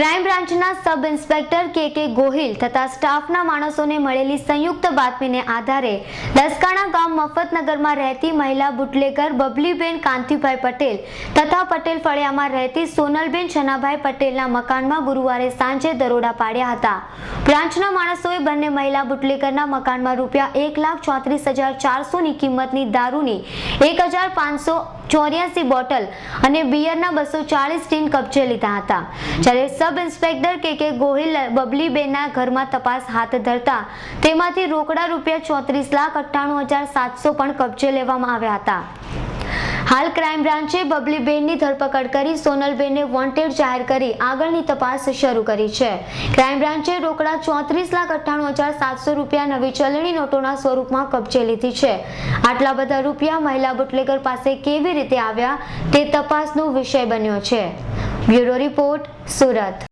Crime બ્રાન્ચના sub inspector કે કે ગોહિલ તથા સ્ટાફના માણસોને મળેલી સંયુક્ત બાતમીને આધારે દસકાણા ગામ મફતનગરમાં રહેતી મહિલા બુટલેગર બબલીબેન કાંતિભાઈ પટેલ તથા પટેલ ફળિયામાં રહેતી સોનલબેન છનાભાઈ પટેલના મકાનમાં ગુરુવારે સાંજે દરોડા પાડ્યા હતા. બ્રાન્ચના માણસોએ બંને મહિલા બુટલેગરના મકાનમાં રૂપિયા એક લાખ ચોત્રીસ હજાર ચારસોની કિંમતની દારૂની એક હજાર પાંચસો ચોર્યાસી બોટલ અને બિયરના બસો ચાલીસ ટીન કબજે લીધા હતા. જ્યારે સબ ઇન્સ્પેક્ટર કે કે ગોહિલ બબલીબેનના ઘરમાં તપાસ હાથ ધરતા તેમાંથી રોકડા રૂપિયા ચોત્રીસ લાખ અઠ્ઠાણું હજાર સાતસો પણ કબજે લેવામાં આવ્યા હતા. હાલ ક્રાઇમ બ્રાન્ચે બબલીબેનની ધરપકડ કરી સોનલબેનને વોન્ટેડ જાહેર કરી આગળની તપાસ શરૂ કરી છે. ક્રાઇમ બ્રાન્ચે રોકડા ચોત્રીસ લાખ અઠ્ઠાણું હજાર સાતસો રૂપિયા નવી ચલણી નોટોના સ્વરૂપમાં કબજે લીધી છે. આટલા બધા રૂપિયા મહિલા બુટલેગર પાસે કેવી રીતે આવ્યા તે તપાસનો વિષય બન્યો છે. Bureau report, Surat.